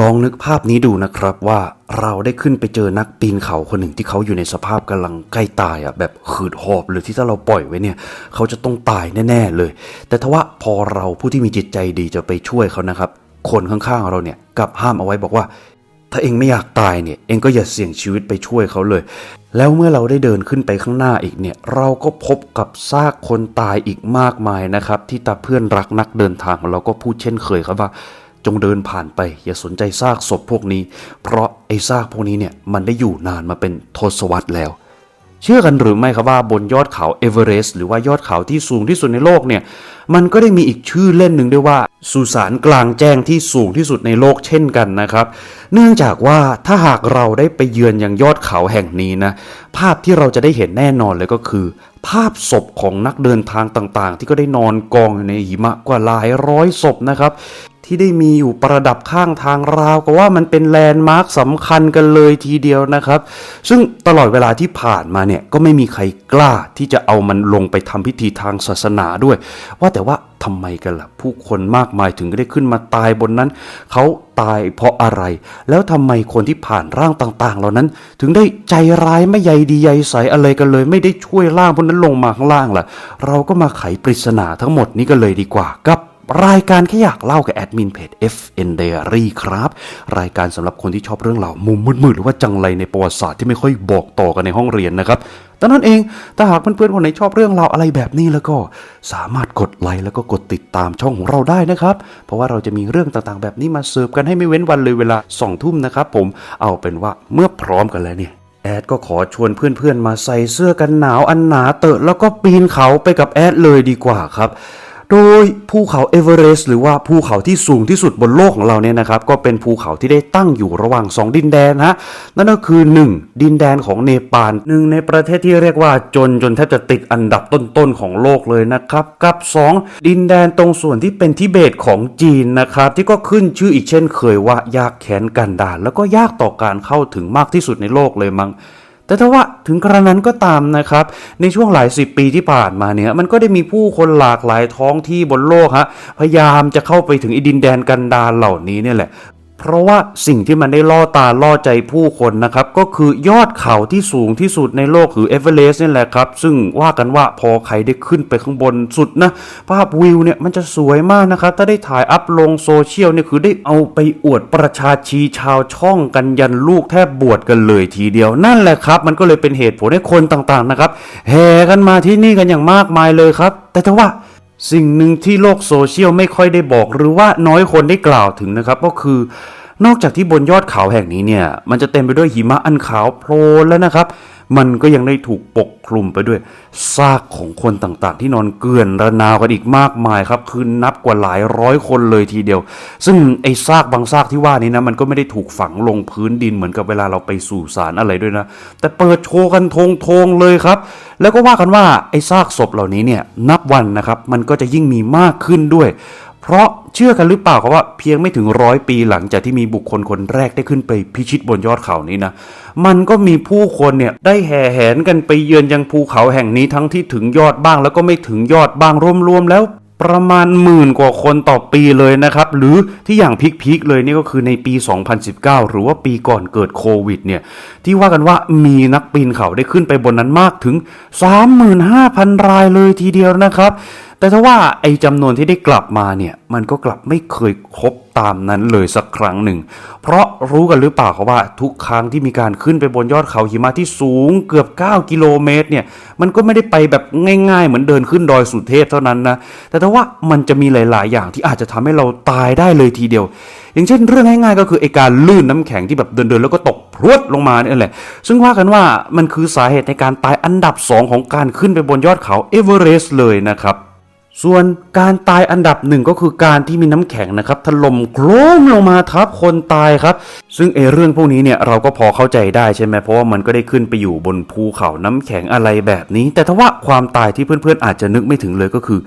ลองนึกภาพนี้ดูนะครับว่าเราได้ขึ้นไปเจอนักปีนเขาคนหนึ่งที่เขาอยู่ในสภาพกำลังใกล้ตายอะแบบขืดหอบหรือที่ถ้าเราปล่อยไว้เนี่ย เขาจะต้องตายแน่ ๆเลย แต่ทว่าพอเราผู้ที่มีจิตใจดีจะไปช่วยเขานะครับ คนข้างๆเราเนี่ยกลับห้ามเอาไว้บอกว่า ถ้าเองไม่อยากตายเนี่ย เองก็อย่าเสี่ยงชีวิตไปช่วยเขาเลย แล้วเมื่อเราได้เดินขึ้นไปข้างหน้าอีกเนี่ย เราก็พบกับซากคนตายอีกมากมายนะครับ ที่ตาเพื่อนรักนักเดินทางของเราก็พูดเช่นเคยครับว่า จงเดินผ่านไป อย่าสนใจซากศพพวกนี้ เพราะไอ้ซากพวกนี้เนี่ยมันได้อยู่นานมาเป็นทศวรรษแล้ว เชื่อกันหรือไม่ครับว่าบนยอดเขาเอเวอเรสต์หรือว่ายอดเขาที่สูงที่สุดในโลกเนี่ยมันก็ได้มีอีกชื่อเล่นหนึ่งด้วยว่า สุสานกลางแจ้งที่สูงที่สุดในโลกเช่นกันนะครับ เนื่องจากว่าถ้าหากเราได้ไปเยือนอยังยอดเขาแห่งนี้นะ ภาพที่เราจะได้เห็นแน่นอนเลยก็คือ ภาพศพของนักเดินทางต่างๆ ที่ก็ได้นอนกองอยู่ในหิมะกว่าหลายร้อยศพนะครับ ที่ได้มีอยู่ประดับข้างทางราวก็ว่ามันเป็นแลนด์มาร์คสำคัญกันเลยทีเดียวนะครับ ซึ่งตลอดเวลาที่ผ่านมาเนี่ยก็ไม่มีใครกล้าที่จะเอามันลงไปทำพิธีทางศาสนาด้วย ว่าแต่ว่า ทำไมกันล่ะ ผู้คนมากมายถึงได้ขึ้นมาตายบนนั้น เขาตายเพราะอะไร แล้วทำไมคนที่ผ่านร่างต่าง ๆ เหล่านั้น ถึงได้ใจร้ายไม่ใยดีใยใสอะไรกันเลย ไม่ได้ช่วยร่างพวกนั้นลงมาข้างล่างล่ะ เราก็มาไขปริศนาทั้งหมดนี้กันเลยดีกว่ากับ รายการแค่อยากเล่ากับแอดมินเพจ FN Diary ครับ รายการสำหรับคนที่ชอบเรื่องราวมุมมืดๆหรือว่าจังไรในประวัติศาสตร์ที่ไม่ค่อยบอกต่อกันในห้องเรียนนะครับดังนั้นเองถ้าหากเพื่อนๆคนไหนชอบเรื่องราวอะไรแบบนี้แล้วก็สามารถกดไลค์แล้วก็กดติดตามช่องของเราได้นะครับ เพราะว่าเราจะมีเรื่องต่างๆแบบนี้มาเสิร์ฟกันให้ไม่เว้นวันเลยเวลาสองทุ่มนะครับผมเอาเป็นว่าเมื่อพร้อมกันแล้วเนี่ยแอดก็ขอชวนเพื่อนๆมาใส่เสื้อกันหนาวอันหนาเตอะแล้วก็ปีนเขาไปกับแอดเลยดีกว่าครับ โดยภูเขาเอเวอเรสต์หรือว่าภูเขาที่สูงที่สุดบนโลกของเราเนี่ยนะครับ ก็เป็นภูเขาที่ได้ตั้งอยู่ระหว่าง 2 ดินแดนฮะนั่นก็คือ 1. ดินแดนของเนปาลหนึ่งในประเทศที่เรียกว่าจนจนแทบจะติดอันดับต้นๆของโลกเลยนะครับกับ 2. ดินแดนตรงส่วนที่เป็นทิเบตของจีนนะครับ ที่ก็ขึ้นชื่ออีกเช่นเคยว่ายากแค้นกันดารแล้วก็ยากต่อการเข้าถึงมากที่สุดในโลกเลยมั้ง แต่ถ้าว่าถึงกระนั้นก็ตามนะครับ ในช่วงหลายสิบปีที่ผ่านมาเนี่ยมันก็ได้มีผู้คนหลากหลายท้องที่บนโลกฮะพยายามจะเข้าไปถึงอดินแดนกันดารเหล่านี้เนี่ยแหละ เพราะว่าสิ่งที่มันได้ล่อตาล่อใจผู้คนนะครับ ก็คือยอดเขาที่สูงที่สุดในโลกคือเอเวอเรสต์นี่แหละครับ ซึ่งว่ากันว่าพอใครได้ขึ้นไปข้างบนสุดนะ ภาพวิวเนี่ยมันจะสวยมากนะครับ ถ้าได้ถ่ายอัพลงโซเชียลเนี่ยคือได้เอาไปอวดประชาชีชาวช่องกันยันลูกแทบบวชกันเลยทีเดียวนั่นแหละครับ มันก็เลยเป็นเหตุผลให้คนต่างๆนะครับแห่กันมาที่นี่กันอย่างมากมายเลยครับ แต่ถ้าว่า สิ่งหนึ่งที่โลกโซเชียลไม่ค่อยได้บอก หรือว่าน้อยคนได้กล่าวถึงนะครับ ก็คือนอกจากที่บนยอดเขาแห่งนี้เนี่ย มันจะเต็มไปด้วยหิมะอันขาวโพลนแล้วนะครับ มันก็ยังได้ถูกปกคลุมไปด้วยซากของคนต่างๆ ที่นอนเกลื่อนระนาวกันอีกมากมายครับ คือนับกว่าหลายร้อยคนเลยทีเดียว ซึ่งไอ้ซากบางซากที่ว่านี้นะ มันก็ไม่ได้ถูกฝังลงพื้นดินเหมือนกับเวลาเราไปสู่สารอะไรด้วยนะ แต่เปิดโชว์กันทงทงๆเลยครับ แล้วก็ว่ากันว่าไอ้ซากศพเหล่านี้เนี่ยนับวันนะครับ มันก็จะยิ่งมีมากขึ้นด้วย เพราะเชื่อกันหรือเปล่าครับว่าเพียงไม่ถึงร้อยปีหลังจากที่มีบุคคลคนแรกได้ขึ้นไปพิชิตบนยอดเขานี้นะ มันก็มีผู้คนเนี่ยได้แห่แหนกันไปเยือนยังภูเขาแห่งนี้ทั้งที่ถึงยอดบ้าง แล้วก็ไม่ถึงยอดบ้างรวมๆแล้วประมาณหมื่นกว่าคนต่อปีเลยนะครับ หรือที่อย่างพีคๆเลยนี่ก็คือในปี 2019 หรือว่าปีก่อนเกิดโควิดเนี่ยที่ว่ากันว่ามีนักปีนเขาได้ขึ้นไปบนนั้นมากถึง 35,000 รายเลยทีเดียวนะครับ แต่ถ้าว่าไอ้จำนวนที่ได้กลับมาเนี่ยมันก็กลับไม่เคยครบตามนั้นเลยสักครั้งหนึ่ง เพราะรู้กันหรือเปล่าครับว่า ทุกครั้งที่มีการขึ้นไปบนยอดเขาหิมะที่สูงเกือบ 9 กิโลเมตรเนี่ยมันก็ไม่ได้ไปแบบง่าย ๆ เหมือนเดินขึ้นดอยสุเทพเท่านั้นนะแต่ถ้าว่ามันจะมีหลาย ๆ อย่างที่อาจจะทำให้เราตายได้เลยทีเดียว อย่างเช่น เรื่องง่ายๆ ก็คือไอการลื่นน้ำแข็งที่แบบเดินๆแล้วก็ตกพรวดลงมาเนี่ยแหละ ซึ่งว่ากันว่ามันคือสาเหตุในการตายอันดับ 2 ของการขึ้นไปบนยอดเขาเอเวอเรสต์เลยนะครับ ส่วนการตายอันดับหนึ่งก็คือการที่มีน้ำแข็งนะครับถล่มโครมลงมาทับคนตายครับ ซึ่งเอเรื่องพวกนี้เนี่ยเราก็พอเข้าใจได้ใช่ไหมเพราะว่ามันก็ได้ขึ้นไปอยู่บนภูเขาน้ำแข็งอะไรแบบนี้ แต่ถ้าว่าความตายที่เพื่อนๆอาจจะนึกไม่ถึงเลยก็คือ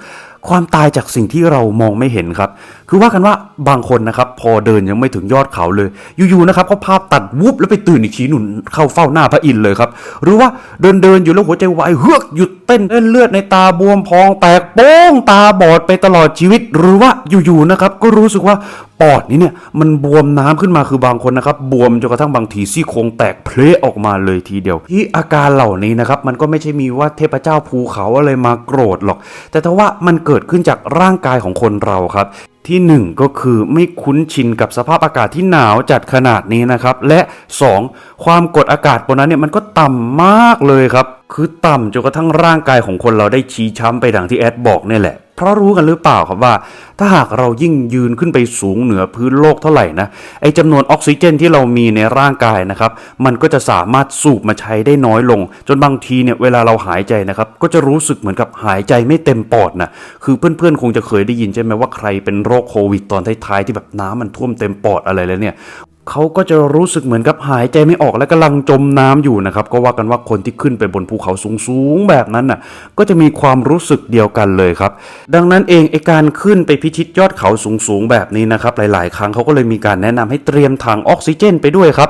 ความตายจากสิ่งที่เรามองไม่เห็นครับ คือว่ากันว่าบางคนนะครับ พอเดินยังไม่ถึงยอดเขาเลย อยู่ๆนะครับเขาภาพตัดวุบแล้วไปตื่นอีกทีหนุนเข้าเฝ้าหน้าพระอินทร์เลยครับ หรือว่าเดินเดินๆอยู่แล้วหัวใจวายเฮือกหยุดเต้นเลือดในตาบวมพองแตกโป้งตาบอดไปตลอดชีวิต หรือว่าอยู่ๆนะครับ ก็รู้สึกว่าปอดนี้เนี่ยมันบวมน้ำขึ้นมาคือบางคนนะครับบวมจนกระทั่งบางทีซี่โครงแตกเพลออกมาเลยทีเดียว ที่อาการเหล่านี้นะครับมันก็ไม่ใช่มีว่าเทพเจ้าภูเขาอะไรมาโกรธหรอก แต่ถ้าว่ามันเกิดิดขึ้นจากร่างกายของคนเราครับ ที่หนึ่งก็คือไม่คุ้นชินกับสภาพอากาศที่หนาวจัดขนาดนี้นะครับ และสองความกดอากาศบนนั้นเนี่ยมันก็ต่ำมากเลยครับ คือต่ำจนกระทั่งร่างกายของคนเราได้ชี้ช้ำไปดังที่แอดบอกเนี่ยแหละ เพราะรู้กันหรือเปล่าครับว่า ถ้าหากเรายิ่งยืนขึ้นไปสูงเหนือพื้นโลกเท่าไหร่นะไอจำนวนออกซิเจนที่เรามีในร่างกายนะครับ มันก็จะสามารถสูบมาใช้ได้น้อยลง จนบางทีเนี่ยเวลาเราหายใจนะครับ ก็จะรู้สึกเหมือนกับหายใจไม่เต็มปอดนะคือเพื่อนๆคงจะเคยได้ยินใช่ไหมว่าใครเป็นโรคโควิดตอนท้ายๆ ที่แบบน้ำมันท่วมเต็มปอดอะไรแล้วเนี่ยเขาก็จะรู้สึกเหมือนกับหายใจไม่ออกและกำลังจมน้ำอยู่นะครับ ก็ว่ากันว่าคนที่ขึ้นไปบนภูเขาสูงๆแบบนั้นน่ะ ก็จะมีความรู้สึกเดียวกันเลยครับ ดังนั้นเองไอการขึ้นไปพิชิตยอดเขาสูงๆแบบนี้นะครับ หลาย ๆ ครั้งเขาก็เลยมีการแนะนำให้เตรียมถังออกซิเจนไปด้วยครับ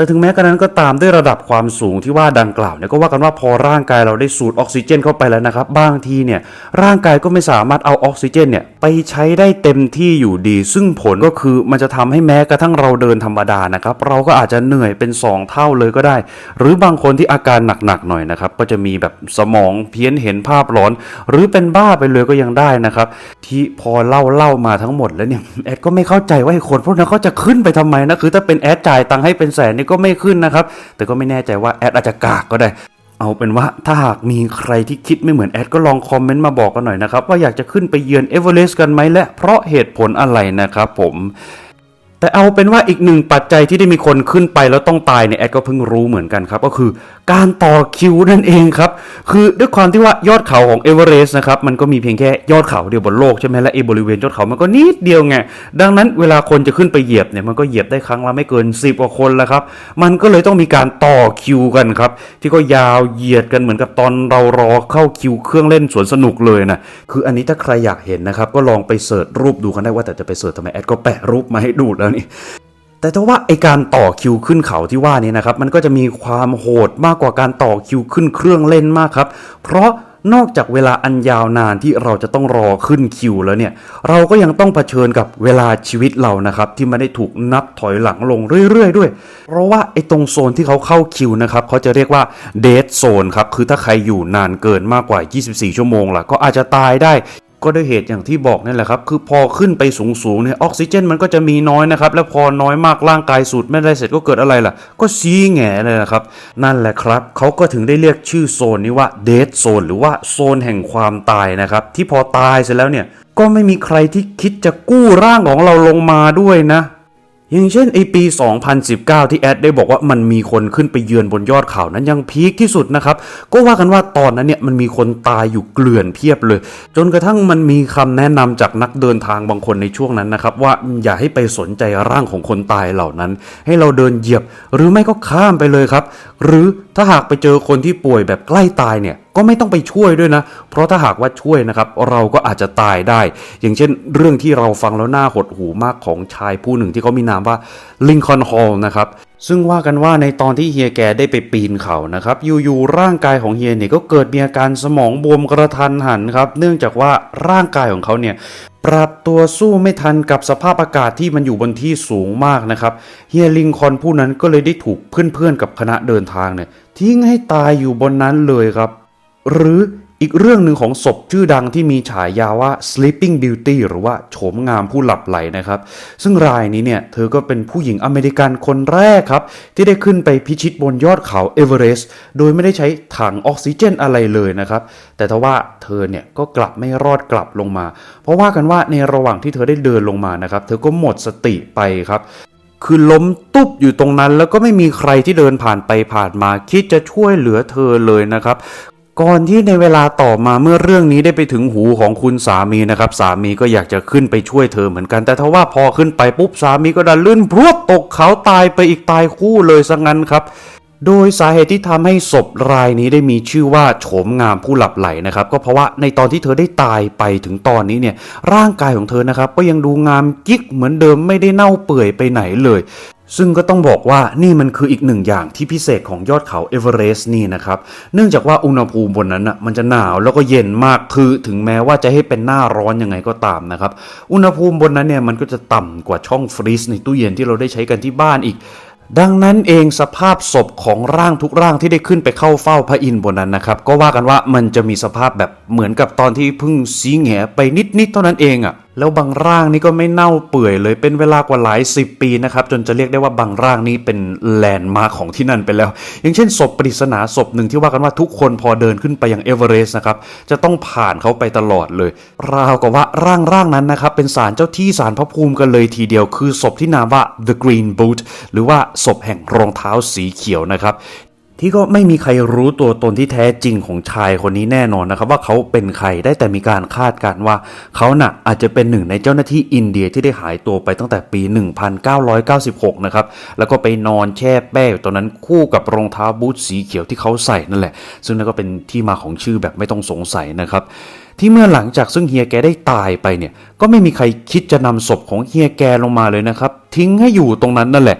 แต่ถึงแม้กระนั้นก็ตามด้วยระดับความสูงที่ว่าดังกล่าวเนี่ยก็ว่ากันว่าพอร่างกายเราได้สูดออกซิเจนเข้าไปแล้วนะครับ บางทีเนี่ยร่างกายก็ไม่สามารถเอาออกซิเจนเนี่ยไปใช้ได้เต็มที่อยู่ดี ซึ่งผลก็คือมันจะทำให้แม้กระทั่งเราเดินธรรมดานะครับ เราก็อาจจะเหนื่อยเป็น 2 เท่าเลยก็ได้ หรือบางคนที่อาการหนักๆหน่อยนะครับ ก็จะมีแบบสมองเพี้ยนเห็นภาพหลอน หรือเป็นบ้าไปเลยก็ยังได้นะครับ ที่พอเล่าเล่ามาทั้งหมดแล้วเนี่ยแอดก็ไม่เข้าใจว่าไอ้คนพวกนั้นเขาจะขึ้นไปทำไมนะคือถ้าเป็นแอดจ่ายตังค์ให้เป็นแสนนี่ก็ไม่ขึ้นนะครับ แต่ก็ไม่แน่ใจว่าแอดอาจจะกากก็ได้เอาเป็นว่าถ้าหากมีใครที่คิดไม่เหมือนแอดก็ลองคอมเมนต์มาบอกกันหน่อยนะครับ ว่าอยากจะขึ้นไปเยือนเอเวอเรสต์กันไหมและเพราะเหตุผลอะไรนะครับผม แต่เอาเป็นว่าอีกหนึ่งปัจจัยที่ได้มีคนขึ้นไปแล้วต้องตายเนี่ยแอดก็เพิ่งรู้เหมือนกันครับ ก็คือการต่อคิวนั่นเองครับ คือด้วยความที่ว่ายอดเขาของเอเวอเรสต์นะครับมันก็มีเพียงแค่ยอดเขาเดียวบนโลกใช่ไหมและไอ้บริเวณยอดเขามันก็นิดเดียวไงดังนั้นเวลาคนจะขึ้นไปเหยียบเนี่ยมันก็เหยียบได้ครั้งละไม่เกิน 10กว่าคนแล้วครับ มันก็เลยต้องมีการต่อคิวกันครับ ที่ก็ยาวเหยียดกันเหมือนกับตอนเรารอเข้าคิวเครื่องเล่นสวนสนุกเลยนะคืออันนี้ถ้าใครอยากเห็นนะครับก็ลองไปเสิร์ชรูปดูกันได้ว่าแต่จะไปเสิร์ชทำไมแอดก็แปะรูปมาให้ดูแล้วนี่แต่ถ้าว่าไอการต่อคิวขึ้นเขาที่ว่านี้นะครับ มันก็จะมีความโหดมากกว่าการต่อคิวขึ้นเครื่องเล่นมากครับ เพราะนอกจากเวลาอันยาวนานที่เราจะต้องรอขึ้นคิวแล้วเนี่ย เราก็ยังต้องเผชิญกับเวลาชีวิตเรานะครับ ที่มันได้ถูกนับถอยหลังลงเรื่อยๆ ด้วย เพราะว่าไอตรงโซนที่เขาเข้าคิวนะครับเขาจะเรียกว่าเดทโซนครับ คือถ้าใครอยู่นานเกินมากกว่า 24 ชั่วโมงล่ะก็อาจจะตายได้ ก็ด้วยเหตุอย่างที่บอกนี่แหละครับ คือพอขึ้นไปสูงๆเนี่ยออกซิเจนมันก็จะมีน้อยนะครับ แล้วพอน้อยมากร่างกายสูดไม่ได้เสร็จก็เกิดอะไรล่ะ ก็ซีแง่เลยนะครับ นั่นแหละครับเขาก็ถึงได้เรียกชื่อโซนนี้ว่าเดดโซนหรือว่าโซนแห่งความตายนะครับ ที่พอตายเสร็จแล้วเนี่ยก็ไม่มีใครที่คิดจะกู้ร่างของเราลงมาด้วยนะ อย่างเช่นไอปี 2019 ที่แอดได้บอกว่ามันมีคนขึ้นไปเยือนบนยอดเขานั้นยังพีคที่สุดนะครับ ก็ว่ากันว่าตอนนั้นเนี่ยมันมีคนตายอยู่เกลื่อนเพียบเลย จนกระทั่งมันมีคำแนะนำจากนักเดินทางบางคนในช่วงนั้นนะครับ ว่าอย่าให้ไปสนใจร่างของคนตายเหล่านั้น ให้เราเดินเหยียบ หรือไม่ก็ข้ามไปเลยครับ หรือถ้าหากไปเจอคนที่ป่วยแบบใกล้ตายเนี่ย ก็ไม่ต้องไปช่วยด้วยนะ เพราะถ้าหากว่าช่วยนะครับ เราก็อาจจะตายได้ อย่างเช่น เรื่องที่เราฟังแล้วน่าหดหูมากของชายผู้หนึ่งที่เขามีนามว่าลิงคอนฮอลนะครับซึ่งว่ากันว่าในตอนที่เฮียแกได้ไปปีนเขานะครับ อยู่ๆร่างกายของเฮียเนี่ยก็เกิดมีอาการสมองบวมกระทันหันครับ เนื่องจากว่าร่างกายของเขาเนี่ยปรับตัวสู้ไม่ทันกับสภาพอากาศที่มันอยู่บนที่สูงมากนะครับ เฮียลิงคอนผู้นั้นก็เลยได้ถูกเพื่อนๆกับคณะเดินทางเนี่ยทิ้งให้ตายอยู่บนนั้นเลยครับ หรืออีกเรื่องหนึ่งของศพชื่อดังที่มีฉายาว่า Sleeping Beauty หรือว่าโฉมงามผู้หลับไหลนะครับ ซึ่งรายนี้เนี่ยเธอก็เป็นผู้หญิงอเมริกันคนแรกครับ ที่ได้ขึ้นไปพิชิตบนยอดเขาเอเวอเรสต์โดยไม่ได้ใช้ถังออกซิเจนอะไรเลยนะครับ แต่ทว่าเธอเนี่ยก็กลับไม่รอดกลับลงมา เพราะว่ากันว่าในระหว่างที่เธอได้เดินลงมานะครับ เธอก็หมดสติไปครับคือล้มตุ๊บอยู่ตรงนั้นแล้วก็ไม่มีใครที่เดินผ่านไปผ่านมา คิดจะช่วยเหลือเธอเลยนะครับ ก่อนที่ในเวลาต่อมาเมื่อเรื่องนี้ได้ไปถึงหูของคุณสามีนะครับ สามีก็อยากจะขึ้นไปช่วยเธอเหมือนกัน แต่ทว่าพอขึ้นไปปุ๊บสามีก็ดันลื่นพรวดตกเขาตายไปอีกตายคู่เลยซะงั้นครับ โดยสาเหตุที่ทำให้ศพรายนี้ได้มีชื่อว่าโฉมงามผู้หลับไหลนะครับ ก็เพราะว่าในตอนที่เธอได้ตายไปถึงตอนนี้เนี่ยร่างกายของเธอนะครับ ก็ยังดูงามกิ๊กเหมือนเดิมไม่ได้เน่าเปื่อยไปไหนเลย ซึ่งก็ต้องบอกว่านี่มันคืออีกหนึ่งอย่างที่พิเศษของยอดเขาเอเวอเรสต์นี่นะครับ เนื่องจากว่าอุณหภูมิบนนั้นอะมันจะหนาวแล้วก็เย็นมากคือถึงแม้ว่าจะให้เป็นหน้าร้อนยังไงก็ตามนะครับ อุณหภูมิบนนั้นเนี่ยมันก็จะต่ำกว่าช่องฟรีซในตู้เย็นที่เราได้ใช้กันที่บ้านอีกดังนั้นเองสภาพศพของร่างทุกร่างที่ได้ขึ้นไปเข้าเฝ้าพระอินทร์บนนั้นนะครับ ก็ว่ากันว่ามันจะมีสภาพแบบเหมือนกับตอนที่เพิ่งซีแหงไปนิดๆเท่านั้นเองอะ่ะแล้วบางร่างนี่ก็ไม่เน่าเปื่อยเลยเป็นเวลากว่าหลายสิบปีนะครับจนจะเรียกได้ว่าบางร่างนี้เป็นแลนด์มาร์คของที่นั่นไปแล้ว อย่างเช่นศพปริศนาศพหนึ่งที่ว่ากันว่าทุกคนพอเดินขึ้นไปยังเอเวอเรสต์นะครับจะต้องผ่านเขาไปตลอดเลย ราวกับว่าร่างร่างนั้นนะครับเป็นศาลเจ้าที่ศาลพระภูมิกันเลยทีเดียวคือศพที่นามว่า the green boot หรือว่าศพแห่งรองเท้าสีเขียวนะครับ ที่ก็ไม่มีใครรู้ตัวตนที่แท้จริงของชายคนนี้แน่นอนนะครับ ว่าเขาเป็นใครได้แต่มีการคาดการณ์ว่า เขาน่ะอาจจะเป็นหนึ่งในเจ้าหน้าที่อินเดียที่ได้หายตัวไปตั้งแต่ปี 1996 นะครับ แล้วก็ไปนอนแช่แป้อยู่ตอนนั้นคู่กับรองเท้าบูทสีเขียวที่เขาใส่นั่นแหละ ซึ่งนั่นก็เป็นที่มาของชื่อแบบไม่ต้องสงสัยนะครับที่เมื่อหลังจากซึ่งเฮียแกได้ตายไปเนี่ย ก็ไม่มีใครคิดจะนำศพของเฮียแกลงมาเลยนะครับ ทิ้งให้อยู่ตรงนั้นนั่นแหละ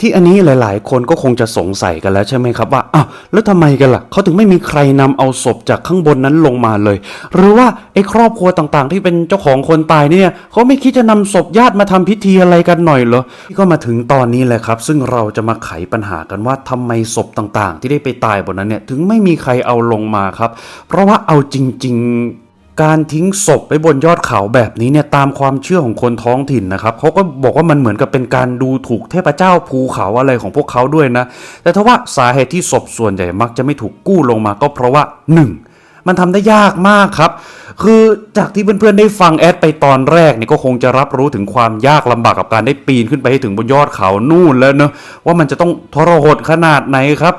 ที่อันนี้หลาย ๆ คนก็คงจะสงสัยกันแล้วใช่ไหมครับว่าอ้าวแล้วทำไมกันล่ะเขาถึงไม่มีใครนำเอาศพจากข้างบนนั้นลงมาเลย หรือว่าไอ้ครอบครัวต่างๆ ที่เป็นเจ้าของคนตายเนี่ยเขาไม่คิดจะนำศพญาติมาทำพิธีอะไรกันหน่อยเหรอที่ก็มาถึงตอนนี้แหละครับ ซึ่งเราจะมาไขปัญหากันว่าทำไมศพต่างๆ ที่ได้ไปตายบนนั้นเนี่ยถึงไม่มีใครเอาลงมาครับ เพราะว่าเอาจริง ๆ การทิ้งศพไว้บนยอดเขาแบบนี้เนี่ยตามความเชื่อของคนท้องถิ่นนะครับเขาก็บอกว่ามันเหมือนกับเป็นการดูถูกเทพเจ้าภูเขาอะไรของพวกเขาด้วยนะ แต่ถ้าว่าสาเหตุที่ศพส่วนใหญ่มักจะไม่ถูกกู้ลงมาก็เพราะว่า 1. มันทำได้ยากมากครับ คือจากที่เพื่อนๆได้ฟังแอดไปตอนแรกเนี่ยก็คงจะรับรู้ถึงความยากลำบากกับการได้ปีนขึ้นไปให้ถึงบนยอดเขานู่นแล้วเนอะว่ามันจะต้องทรหดขนาดไหนครับ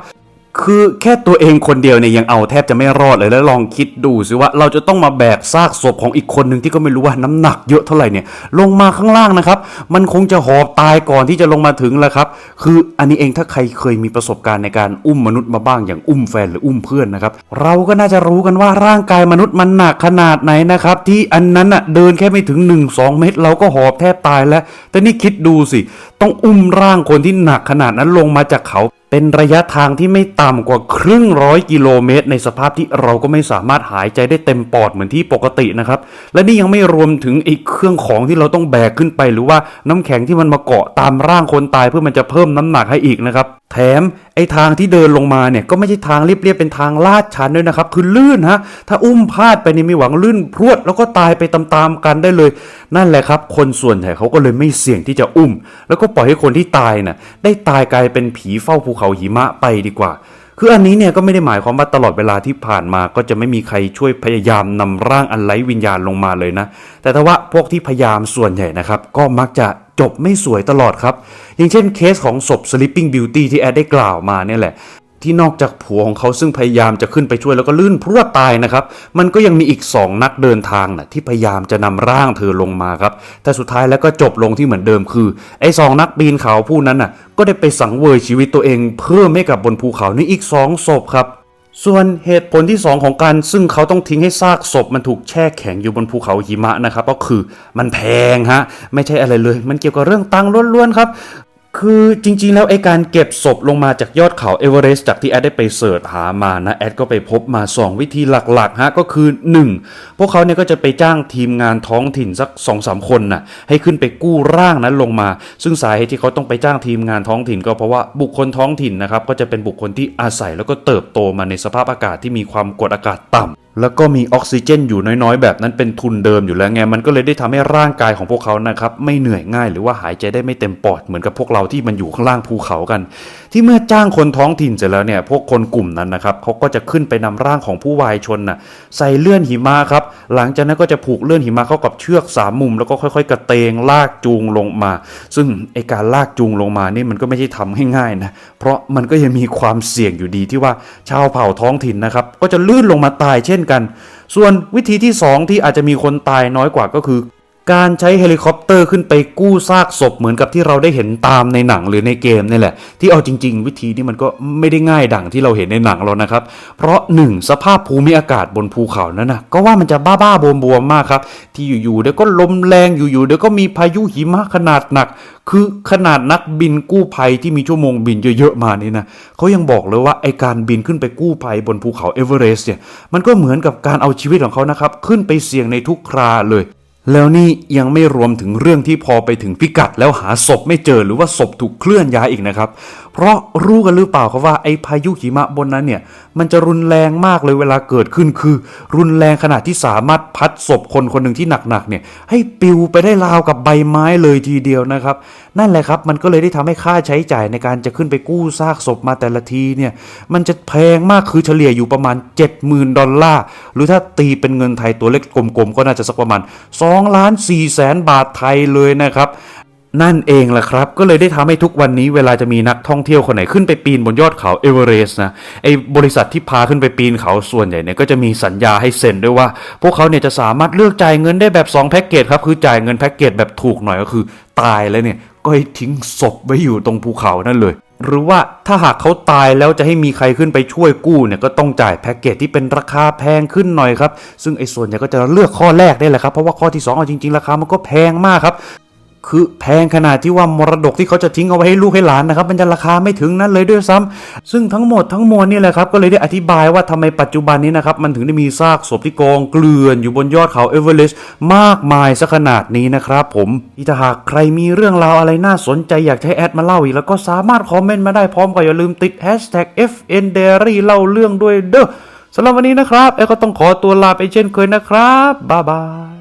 คือแค่ตัวเองคนเดียวเนี่ยยังเอาแทบจะไม่รอดเลยแล้วลองคิดดูสิว่าเราจะต้องมาแบกซากศพของอีกคนหนึ่งที่ก็ไม่รู้ว่าน้ำหนักเยอะเท่าไหร่เนี่ย ลงมาข้างล่างนะครับ มันคงจะหอบตายก่อนที่จะลงมาถึงแหละครับ คืออันนี้เองถ้าใครเคยมีประสบการณ์ในการอุ้มมนุษย์มาบ้างอย่างอุ้มแฟนหรืออุ้มเพื่อนนะครับ เราก็น่าจะรู้กันว่าร่างกายมนุษย์มันหนักขนาดไหนนะครับที่อันนั้นอะเดินแค่ไม่ถึง 1-2 เมตร เราก็หอบแทบตายแล้ว แต่นี่คิดดูสิต้องอุ้มร่างคนที่หนักขนาดนั้นลงมาจากเขาเป็นระยะทางที่ไม่ต่ำกว่าครึ่งร้อยกิโลเมตร ในสภาพที่เราก็ไม่สามารถหายใจได้เต็มปอดเหมือนที่ปกตินะครับ และนี่ยังไม่รวมถึงไอ้เครื่องของที่เราต้องแบกขึ้นไป หรือว่าน้ำแข็งที่มันมาเกาะตามร่างคนตายเพื่อมันจะเพิ่มน้ำหนักให้อีกนะครับ แถมไอ้ทางที่เดินลงมาเนี่ยก็ไม่ใช่ทางเรียบๆเป็นทางลาดชันด้วยนะครับคือลื่นฮะถ้าอุ้มพลาดไปนี่มีหวังลื่นพรวดแล้วก็ตายไปตามๆกันได้เลย นั่นแหละครับ คนส่วนใหญ่เขาก็เลยไม่เสี่ยงที่จะอุ้ม แล้วก็ปล่อยให้คนที่ตายน่ะได้ตายกลายเป็นผีเฝ้าภูเขาหิมะไปดีกว่า คืออันนี้เนี่ยก็ไม่ได้หมายความว่าตลอดเวลาที่ผ่านมาก็จะไม่มีใครช่วยพยายามนำร่างอันไร้วิญญาณลงมาเลยนะ แต่ถ้าว่าพวกที่พยายามส่วนใหญ่นะครับ ก็มักจะจบไม่สวยตลอดครับ อย่างเช่นเคสของศพ Sleeping Beauty ที่แอดได้กล่าวมาเนี่ยแหละ ที่นอกจากผัวของเขาซึ่งพยายามจะขึ้นไปช่วยแล้วก็ลื่นพรวดตายนะครับ มันก็ยังมีอีก 2 นักเดินทางนะที่พยายามจะนำร่างเธอลงมาครับ แต่สุดท้ายแล้วก็จบลงที่เหมือนเดิมคือ ไอ้สองนักปีนเขาผู้นั้นน่ะ ก็ได้ไปสังเวยชีวิตตัวเองเพิ่มให้กับบนภูเขานี้อีก2ศพครับส่วนเหตุผลที่ 2 ของการซึ่งเขาต้องทิ้งให้ซากศพมันถูกแช่แข็งอยู่บนภูเขาหิมะนะครับ ก็คือมันแพงฮะ ไม่ใช่อะไรเลย มันเกี่ยวกับเรื่องตังค์ล้วนๆครับ คือจริงๆ แล้วไอ้การเก็บศพลงมาจากยอดเขาเอเวอเรสต์จากที่แอดได้ไปเสิร์ชหามานะแอดก็ไปพบมา 2 วิธีหลักๆฮะก็คือ 1. พวกเขาเนี่ยก็จะไปจ้างทีมงานท้องถิ่นสัก2อสาคนน่ะให้ขึ้นไปกู้ร่างนั้นลงมา ซึ่งสาเหตุที่เขาต้องไปจ้างทีมงานท้องถิ่นก็เพราะว่าบุคคลท้องถิ่นนะครับก็จะเป็นบุคคลที่อาศัยแล้วก็เติบโตมาในสภาพอากาศที่มีความกดอากาศต่ำ แล้วก็มีออกซิเจนอยู่น้อยๆ แบบนั้นเป็นทุนเดิมอยู่แล้วไงมันก็เลยได้ทำให้ร่างกายของพวกเขานะครับไม่เหนื่อยง่ายหรือว่าหายใจได้ไม่เต็มปอดเหมือนกับพวกเราที่มันอยู่ข้างล่างภูเขากัน ที่เมื่อจ้างคนท้องถิ่นเสร็จแล้วเนี่ยพวกคนกลุ่มนั้นนะครับเขาก็จะขึ้นไปนำร่างของผู้วายชนน่ะใส่เลื่อนหิมะครับ หลังจากนั้นก็จะผูกเลื่อนหิมะเข้ากับเชือกสามมุม แล้วก็ค่อย ๆ กระเตงลากจูงลงมา ซึ่งไอการลากจูงลงมานี่มันก็ไม่ใช่ทำง่ายๆนะเพราะมันก็ยังมีความเสี่ยงอยู่ดีที่ว่าชาวเผ่าท้องถิ่นนะครับ ก็จะลื่นลงมาตายเช่นกัน ส่วนวิธีที่ 2 ที่อาจจะมีคนตายน้อยกว่าก็คือ การใช้เฮลิคอปเตอร์ขึ้นไปกู้ซากศพเหมือนกับที่เราได้เห็นตามในหนังหรือในเกมนี่แหละ ที่เอาจริง ๆ วิธีนี้มันก็ไม่ได้ง่ายดังที่เราเห็นในหนังหรอกนะครับ เพราะหนึ่งสภาพภูมิอากาศบนภูเขานั้นนะก็ว่ามันจะบ้าๆบวมๆมากครับ ที่อยู่ๆเดี๋ยวก็ลมแรงอยู่ๆเดี๋ยวก็มีพายุหิมะขนาดหนัก คือขนาดนักบินกู้ภัยที่มีชั่วโมงบินเยอะๆมานี่นะเขายังบอกเลยว่าไอการบินขึ้นไปกู้ภัยบนภูเขาเอเวอเรสต์เนี่ยมันก็เหมือนกับการเอาชีวิตของเขานะครับขึ้นไปเสี่ยงในทุกคราเลย แล้วนี่ยังไม่รวมถึงเรื่องที่พอไปถึงพิกัดแล้วหาศพไม่เจอหรือว่าศพถูกเคลื่อนย้ายอีกนะครับ เพราะรู้กันหรือเปล่าครับว่าไอ้พายุหิมะบนนั้นเนี่ย มันจะรุนแรงมากเลยเวลาเกิดขึ้นคือ รุนแรงขนาดที่สามารถพัดศพคนคนหนึ่งที่หนักๆเนี่ย ให้ปิวไปได้ราวกับใบไม้เลยทีเดียวนะครับ นั่นแหละครับมันก็เลยได้ทำให้ค่าใช้จ่ายในการจะขึ้นไปกู้ซากศพมาแต่ละทีเนี่ย มันจะแพงมากคือเฉลี่ยอยู่ประมาณ 70,000 ดอลลาร์ หรือถ้าตีเป็นเงินไทยตัวเล็กกลมๆ ก็น่าจะสักประมาณ2ล้าน4แสนบาทไทยเลยนะครับ นั่นเองแหละครับ ก็เลยได้ทำให้ทุกวันนี้เวลาจะมีนักท่องเที่ยวคนไหนขึ้นไปปีนบนยอดเขาเอเวอเรสต์นะไอ้บริษัทที่พาขึ้นไปปีนเขาส่วนใหญ่เนี่ยก็จะมีสัญญาให้เซ็นด้วยว่า พวกเขาเนี่ยจะสามารถเลือกจ่ายเงินได้แบบ2แพ็กเกจครับคือจ่ายเงินแพ็กเกจแบบถูกหน่อยก็คือ ตายแล้วเนี่ยก็ให้ทิ้งศพไว้อยู่ตรงภูเขานั่นเลย หรือว่าถ้าหากเขาตายแล้วจะให้มีใครขึ้นไปช่วยกู้เนี่ยก็ต้องจ่ายแพ็กเกจที่เป็นราคาแพงขึ้นหน่อยครับซึ่งไอ้ส่วนใหญ่ก็จะเลือกข้อแรกได้แหละครับเพราะว่าข้อที่2เอาจริงๆราคามันก็แพงมากครับ คือแพงขนาดที่ว่ามรดกที่เขาจะทิ้งเอาไว้ให้ลูกให้หลานนะครับมันจะราคาไม่ถึงนั้นเลยด้วยซ้ำซึ่งทั้งหมดทั้งมวลนี่แหละครับก็เลยได้อธิบายว่าทำไมปัจจุบันนี้นะครับมันถึงได้มีซากศพที่กองเกลื่อนอยู่บนยอดเขาเอเวอเรสต์มากมายซะขนาดนี้นะครับผมที่ถ้าหากใครมีเรื่องราวอะไรน่าสนใจอยากให้แอดมาเล่าอีกแล้วก็สามารถคอมเมนต์มาได้พร้อมกับอย่าลืมติด hashtag FN Diary เล่าเรื่องด้วยเด้อสำหรับวันนี้นะครับแอดก็ต้องขอตัวลาไปเช่นเคยนะครับบ๊ายบาย